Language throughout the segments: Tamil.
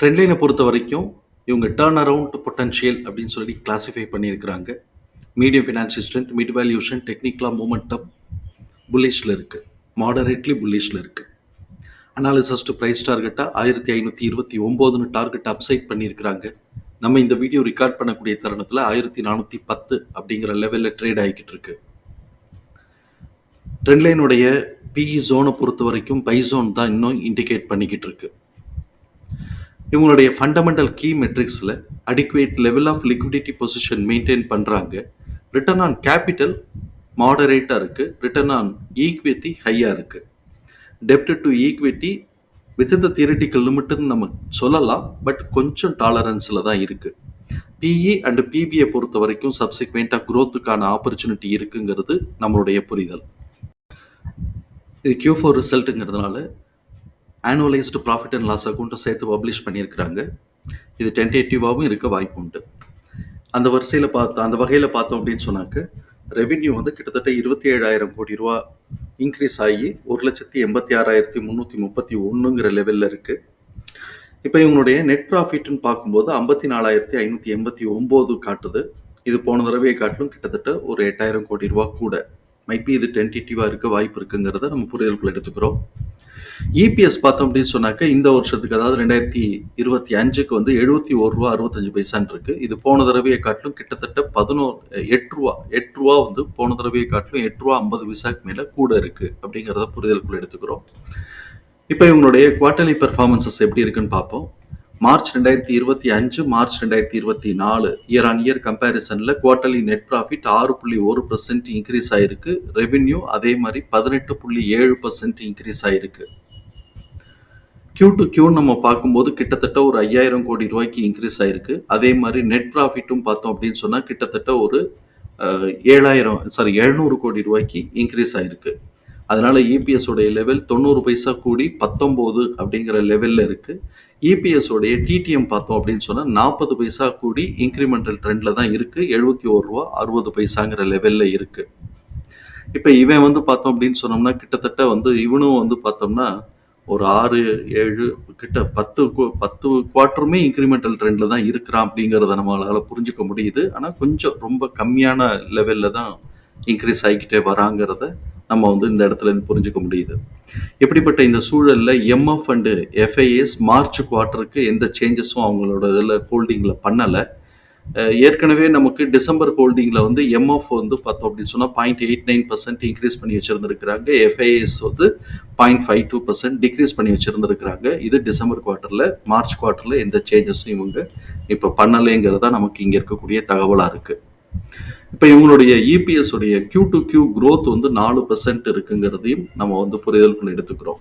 ட்ரெண்ட்லைனை பொறுத்த வரைக்கும் இவங்க டேர்ன் அரவுண்ட் பொட்டன்ஷியல் அப்படின்னு சொல்லி கிளாஸிஃபை பண்ணியிருக்கிறாங்க. Medium financial strength mid valuation டெக்னிக்கலாக மூமெண்டம் புல்லிஷில் இருக்குது மாடரேட்லி புல்லிஷில் இருக்குது அனாலிசஸ் டு ப்ரைஸ் டார்கெட்டாக ஆயிரத்தி ஐநூற்றி இருபத்தி ஒம்போதுன்னு டார்கெட் அப்சைட் பண்ணியிருக்கிறாங்க. நம்ம இந்த வீடியோ ரெக்கார்ட் பண்ணக்கூடிய தருணத்தில் ஆயிரத்தி நானூற்றி பத்து அப்படிங்கிற லெவலில் ட்ரேட் ஆகிக்கிட்டு இருக்கு. ட்ரெண்ட்லைனுடைய பிஇ ஜோனை பொறுத்த வரைக்கும் பை ஜோன் தான் இன்னும் இண்டிகேட் பண்ணிக்கிட்டு இருக்கு. இவங்களுடைய fundamental key மெட்ரிக்ஸில் adequate level of liquidity position maintain பண்ணுறாங்க ரிட்டர்ன் ஆன் கேபிட்டல் மாடரேட்டாக இருக்குது ரிட்டர்ன் ஆன் ஈக்விட்டி ஹையாக இருக்குது டெப்ட் to equity within the theoretical லிமிட்டுன்னு நம்ம சொல்லலாம். பட் கொஞ்சம் டாலரன்ஸில் தான் இருக்குது பிஇ அண்ட் பிபியை பொறுத்த வரைக்கும் சப்சிக்வெண்ட்டாக க்ரோத்துக்கான ஆப்பர்ச்சுனிட்டி இருக்குங்கிறது நம்மளுடைய புரிதல். இது கியூ ஃபோர் ரிசல்ட்டுங்கிறதுனால ஆனுவலைஸ்டு ப்ராஃபிட் அண்ட் லாஸ் அக்கௌண்ட்டை சேர்த்து பப்ளிஷ் பண்ணியிருக்கிறாங்க. இது டென்டேட்டிவாகவும் இருக்க வாய்ப்பு உண்டு அந்த வரிசையில் பார்த்து அந்த வகையில் பார்த்தோம் அப்படின்னு சொன்னாக்க ரெவின்யூ வந்து கிட்டத்தட்ட இருபத்தி ஏழாயிரம் கோடி ரூபா இன்க்ரீஸ் ஆகி ஒரு லட்சத்தி எண்பத்தி ஆறாயிரத்தி முந்நூற்றி முப்பத்தி ஒன்றுங்கிற லெவலில் இருக்குது இப்போ இவங்களுடைய நெட் ப்ராஃபிட்னு பார்க்கும்போது ஐம்பத்தி நாலாயிரத்தி ஐநூற்றி எண்பத்தி ஒம்பது காட்டுது. இது போன தடவையை காட்டிலும் கிட்டத்தட்ட ஒரு எட்டாயிரம் கோடி ரூபா கூட. மைபி இது டென்டேட்டிவாக இருக்க வாய்ப்பு இருக்குங்கிறத நம்ம புரிதலுக்குள்ள எடுத்துக்கிறோம். இபிஎஸ் பார்த்தோம் அப்படின்னு சொன்னாக்க இந்த வருஷத்துக்கு அதாவது ரெண்டாயிரத்தி இருபத்தி அஞ்சுக்கு வந்து எழுபத்தி ஒரு ரூபா அறுபத்தஞ்சு பைசான் இருக்கு. இது போன தடவையை காட்டிலும் கிட்டத்தட்ட பதினோரு எட்டு ரூபா எட்டு ரூபா வந்து போன தடவையை காட்டிலும் எட்டு ரூபா ஐம்பது பைசாக்கு மேல கூட இருக்கு அப்படிங்கிறத புரிதலுக்குள்ள எடுத்துக்கிறோம். இப்போ இவங்களுடைய குவார்டர்லி பெர்ஃபார்மன்சஸ் எப்படி இருக்குன்னு பார்ப்போம். மார்ச் ரெண்டாயிரத்தி இருபத்தி அஞ்சு மார்ச் ரெண்டாயிரத்தி இருபத்தி நாலு இயர் ஆன் இயர் கம்பேரிசனில் குவார்டர்லி நெட் ப்ராஃபிட் ஆறு புள்ளி ஒரு பர்சன்ட் இன்க்ரீஸ் ஆயிருக்கு. ரெவென்யூ அதே மாதிரி பதினெட்டு புள்ளி ஏழு பர்சன்ட் இன்க்ரீஸ் ஆயிருக்கு. கியூ டு கியூ நம்ம பார்க்கும்போது கிட்டத்தட்ட ஒரு ஐயாயிரம் கோடி ரூபாய்க்கு இன்க்ரீஸ் ஆயிருக்கு. அதே மாதிரி நெட் ப்ராஃபிட்டும் பார்த்தோம் அப்படின்னு சொன்னால் கிட்டத்தட்ட ஒரு ஏழாயிரம் சாரி எழுநூறு கோடி ரூபாய்க்கு இன்க்ரீஸ் ஆயிருக்கு. அதனால இபிஎஸ் உடைய லெவல் தொண்ணூறு பைசா கூடி பத்தொம்போது அப்படிங்கிற லெவலில் இருக்கு. இபிஎஸ் உடைய டிடிஎம் பார்த்தோம் அப்படின்னு சொன்னால் நாற்பது பைசா கூடி இன்க்ரிமெண்டல் ட்ரெண்டில் தான் இருக்கு. எழுபத்தி ஒரு ரூபா அறுபது பைசாங்கிற லெவலில் இருக்கு. இப்போ இவன் வந்து பார்த்தோம் அப்படின்னு சொன்னோம்னா கிட்டத்தட்ட வந்து இவனும் வந்து பார்த்தோம்னா ஒரு ஆறு ஏழு கிட்ட பத்து கு- பத்து குவார்ட்டருமே இன்க்ரிமெண்டல் ட்ரெண்டில் தான் இருக்கிறான் அப்படிங்கிறத நம்மளால புரிஞ்சுக்க முடியுது. ஆனால் கொஞ்சம் ரொம்ப கம்மியான லெவலில் தான் இன்க்ரீஸ் ஆகிக்கிட்டே வராங்கிறத நம்ம வந்து இந்த இடத்துல இருந்து புரிஞ்சுக்க முடியுது. இப்படிப்பட்ட இந்த சூழல்ல எம்எஃப் அண்டு எஃப்ஐஎஸ் மார்ச் குவார்ட்டருக்கு எந்த சேஞ்சஸும் அவங்களோட இதில் ஹோல்டிங்கில் பண்ணலை. ஏற்கனவே நமக்கு டிசம்பர் ஹோல்டிங்கில் வந்து எம்எஃப் வந்து பார்த்தோம் அப்படின்னு சொன்னால் point eight nine percent increase பண்ணி வச்சிருந்திருக்கிறாங்க. எஃப்ஐஎஸ் வந்து point five two percent decrease பண்ணி வச்சுருந்துருக்குறாங்க. இது டிசம்பர் குவார்ட்டரில் மார்ச் குவார்ட்டரில் எந்த சேஞ்சஸும் இவங்க இப்போ பண்ணலைங்கிறது தான் நமக்கு இங்கே இருக்கக்கூடிய தகவலாக இருக்குது இப்போ இவங்களுடைய இபிஎஸ் உடைய கியூ டு கியூ க்ரோத் வந்து நாலு பர்சன்ட் இருக்குங்கிறதையும் நம்ம வந்து புரிதலுக்குள்ள எடுத்துக்கிறோம்.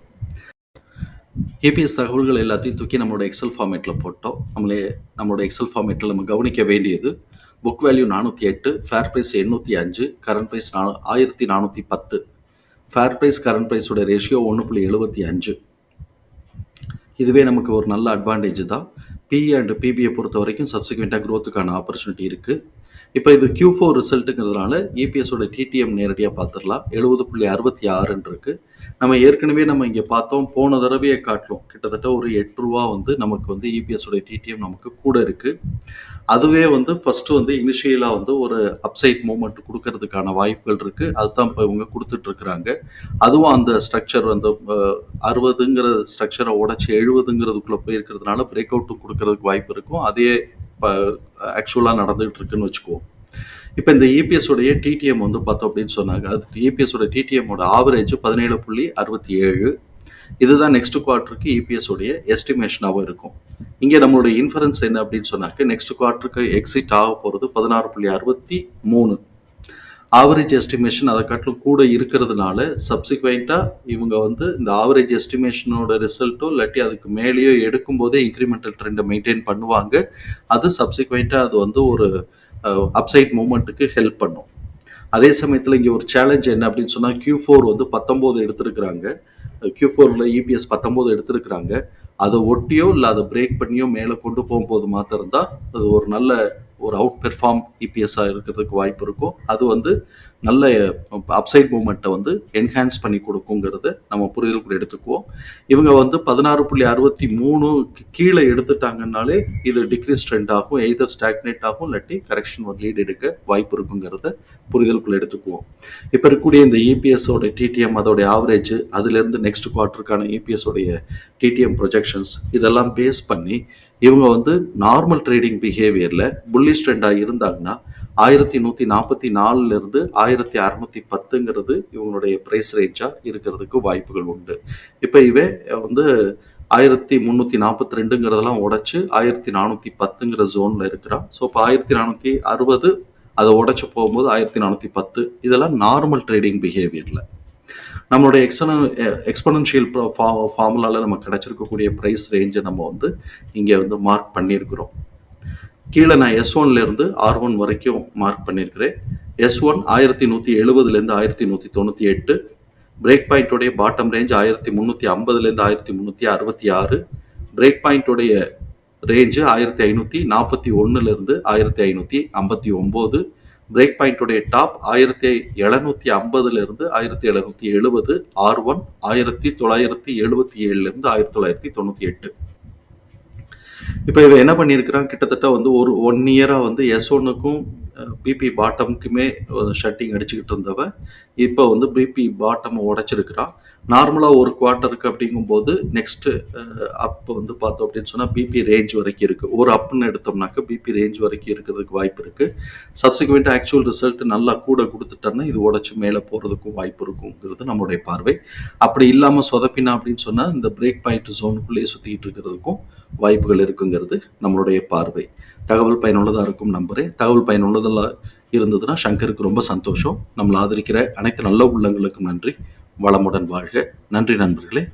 ஏபிஎஸ் தகவல்கள் எல்லாத்தையும் தூக்கி நம்மளோட எக்ஸல் ஃபார்மேட்டில் போட்டோம். நம்மளே நம்மளோட எக்ஸல் ஃபார்மேட்டில் நம்ம கவனிக்க வேண்டியது புக் வேல்யூ நானூற்றி எட்டு ஃபேர் ப்ரைஸ் எண்ணூற்றி அஞ்சு கரண்ட் ப்ரைஸ் நா ஆயிரத்தி நானூற்றி பத்து. ஃபேர் ப்ரைஸ் கரண்ட் ப்ரைஸோட ரேஷியோ ஒன்று புள்ளி எழுபத்தி அஞ்சு. இதுவே நமக்கு ஒரு நல்ல அட்வான்டேஜ் தான். பிஇ அண்ட் பிபியை பொறுத்த வரைக்கும் சப்சிக்வெண்ட்டாக க்ரோத்துக்கான ஆப்பர்ச்சுனிட்டி இருக்குது இப்போ இது கியூ ஃபோர் ரிசல்ட்டுங்கிறதுனால இபிஎஸோட டிடிஎம் நேரடியாக பார்த்துடலாம் எழுபது புள்ளி அறுபத்தி ஆறுன்னு இருக்கு. நம்ம ஏற்கனவே நம்ம இங்கே பார்த்தோம் போன தடவையை காட்டிலும் கிட்டத்தட்ட ஒரு எட்டு ரூபா வந்து நமக்கு வந்து இபிஎஸோட டிடிஎம் நமக்கு கூட இருக்கு. அதுவே வந்து ஃபர்ஸ்ட் வந்து இனிஷியலாக வந்து ஒரு அப்சைட் மூமெண்ட் கொடுக்கறதுக்கான வாய்ப்புகள் இருக்கு. அதுதான் இப்போ இவங்க கொடுத்துட்டு இருக்கிறாங்க அதுவும் அந்த ஸ்ட்ரக்சர் வந்து அறுபதுங்கிற ஸ்ட்ரக்சரை உடச்சி எழுபதுங்கிறதுக்குள்ளே போயிருக்கிறதுனால பிரேக் அவுட்டும் கொடுக்கறதுக்கு வாய்ப்பு இருக்கும். அதே ஆக்சுவலாக நடந்துகிட்டு இருக்குன்னு வச்சுக்குவோம். இப்போ இந்த இபிஎஸ் டிடிஎம் வந்து பார்த்தோம் அப்படின்னு சொன்னாங்க. அது இபிஎஸ் டிடிஎம்மோட ஆவரேஜ் பதினேழு புள்ளி அறுபத்தி ஏழு. இதுதான் நெக்ஸ்ட் குவார்ட்டருக்கு இபிஎஸ் எஸ்டிமேஷனாகவும் இருக்கும். இங்கே நம்மளுடைய இன்ஃபரன்ஸ் என்ன அப்படின்னு சொன்னாக்க நெக்ஸ்ட் குவார்ட்டருக்கு எக்ஸிட் ஆக போகிறது பதினாறு புள்ளி அறுபத்தி மூணு. ஆவரேஜ் எஸ்டிமேஷன் அதை காட்டிலும் கூட இருக்கிறதுனால சப்சிக்வெண்ட்டாக இவங்க வந்து இந்த ஆவரேஜ் எஸ்டிமேஷனோட ரிசல்ட்டோ இல்லாட்டி அதுக்கு மேலேயோ எடுக்கும்போதே இன்க்ரிமெண்டல் ட்ரெண்டை மெயின்டைன் பண்ணுவாங்க. அது சப்சிக்வெண்ட்டாக அது வந்து ஒரு அப்சைட் மூமெண்ட்டுக்கு ஹெல்ப் பண்ணும். அதே சமயத்தில் இங்கே ஒரு சேலஞ்ச் என்ன அப்படின்னு சொன்னால் கியூ ஃபோர் வந்து பத்தொம்போது எடுத்திருக்கிறாங்க. க்யூ ஃபோரில் இபிஎஸ் பத்தொம்போது எடுத்திருக்கிறாங்க. அதை ஒட்டியோ இல்லை அதை பிரேக் பண்ணியோ மேலே கொண்டு போகும்போது மாத்திரம்தான் அது ஒரு நல்ல ஒரு அவுட் பெர்ஃபார்ம் இபிஎஸ்ஸாக இருக்கிறதுக்கு வாய்ப்பு இருக்கும் அது வந்து நல்ல அப்சைட் மூமெண்ட்டை வந்து என்ஹான்ஸ் பண்ணி கொடுக்குங்கிறத நம்ம புரிதலுக்குள்ள எடுத்துக்குவோம். இவங்க வந்து பதினாறு புள்ளி அறுபத்தி மூணு கீழே எடுத்துட்டாங்கன்னாலே இது டிக்ரீஸ் ட்ரெண்ட் ஆகும் எய்தர் ஸ்டாக்னேட் ஆகும் இல்லாட்டி கரெக்ஷன் ஒரு லீட் எடுக்க வாய்ப்பு இருக்குங்கிறத புரிதலுக்குள்ள எடுத்துக்குவோம். இப்போ இருக்கக்கூடிய இந்த இபிஎஸோட டிடிஎம் அதோடைய ஆவரேஜ் அதுலேருந்து நெக்ஸ்ட் குவார்ட்டருக்கான இபிஎஸ்ஓடைய டிடிஎம் ப்ரொஜெக்ஷன்ஸ் இதெல்லாம் பேஸ் பண்ணி இவங்க வந்து நார்மல் ட்ரேடிங் பிஹேவியரில் புல்லிஷ் ட்ரெண்டாக இருந்தாங்கன்னா ஆயிரத்தி நூற்றி நாற்பத்தி நாலுலேருந்து ஆயிரத்தி அறநூற்றி பத்துங்கிறது இவங்களுடைய ப்ரைஸ் ரேஞ்சாக இருக்கிறதுக்கு வாய்ப்புகள் உண்டு. இப்போ இவன் வந்து ஆயிரத்தி முந்நூற்றி நாற்பத்தி ரெண்டுங்கிறதெல்லாம் உடச்சி ஆயிரத்தி நானூற்றி பத்துங்கிற ஜோனில் இருக்கிறான். ஸோ இப்போ ஆயிரத்தி நானூற்றி அறுபது அதை உடச்சி போகும்போது ஆயிரத்தி நானூற்றி பத்து இதெல்லாம் நார்மல் ட்ரேடிங் பிஹேவியரில் நம்மளுடைய எக்ஸன எக்ஸ்பனன்ஷியல் ஃபார்முலாவில் நம்ம கிடச்சிருக்கக்கூடிய ப்ரைஸ் ரேஞ்சை நம்ம வந்து இங்கே வந்து மார்க் பண்ணியிருக்கிறோம். கீழே நான் எஸ் ஒன்லேருந்து ஆர் ஒன் வரைக்கும் மார்க் பண்ணியிருக்கிறேன். எஸ் ஒன் ஆயிரத்தி நூற்றி எழுபதுலேருந்து ஆயிரத்தி நூற்றி தொண்ணூற்றி எட்டு. பிரேக் பாயிண்ட்டோடைய பாட்டம் ரேஞ்ச் ஆயிரத்தி முந்நூற்றி ஐம்பதுலேருந்து ஆயிரத்தி முந்நூற்றி அறுபத்தி ஆறு. பிரேக் பாயிண்ட்டோடைய ரேஞ்சு ஆயிரத்தி ஐநூற்றி நாற்பத்தி ஒன்றுலேருந்து ஆயிரத்தி ஐநூற்றி ஐம்பத்தி ஒம்பது. பிரேக் பாயிண்ட்டுடைய டாப் ஆயிரத்தி எழுநூத்தி ஐம்பதுல இருந்து ஆயிரத்தி எழுநூத்தி எழுபது ஆர் ஒன் ஆயிரத்தி தொள்ளாயிரத்தி எழுபத்தி ஏழுல இருந்து ஆயிரத்தி தொள்ளாயிரத்தி தொண்ணூத்தி எட்டு. இப்போ இவன் என்ன பண்ணியிருக்கிறான்? கிட்டத்தட்ட வந்து ஒரு ஒன் இயராக வந்து எஸ் ஒன்னுக்கும் பிபி பாட்டமுக்குமே ஷட்டிங் அடிச்சுக்கிட்டு இருந்தவன். இப்போ வந்து பிபி பாட்டம் உடைச்சிருக்கிறான். நார்மலாக ஒரு குவார்ட்டருக்கு அப்படிங்கும்போது நெக்ஸ்ட்டு அப் வந்து பார்த்தோம் அப்படின்னு சொன்னால் பிபி ரேஞ்ச் வரைக்கும் இருக்குது ஒரு அப்னு எடுத்தோம்னாக்க பிபி ரேஞ்ச் வரைக்கும் இருக்கிறதுக்கு வாய்ப்பு இருக்குது சப்சிக்வெண்ட் ஆக்சுவல் ரிசல்ட் நல்லா கூட கொடுத்துட்டோன்னா இது உடச்சி மேலே போகிறதுக்கும் வாய்ப்பு இருக்குங்கிறது நம்மளுடைய பார்வை. அப்படி இல்லாமல் சொதப்பினா அப்படின்னு சொன்னால் இந்த பிரேக் பாயிண்ட் ஜோனுக்குள்ளேயே சுற்றிக்கிட்டு இருக்கிறதுக்கும் வாய்ப்புகள் இருக்குங்கிறது நம்மளுடைய பார்வை. தகவல் பயனுள்ளதாக இருக்கும் நம்புகிறேன் தகவல் பயனுள்ளதாக இருந்ததுன்னா சங்கருக்கு ரொம்ப சந்தோஷம். நம்மளை ஆதரிக்கிற அனைத்து நல்ல உள்ளங்களுக்கும் நன்றி. வளமுடன் வாழ்க. நன்றி நண்பர்களே.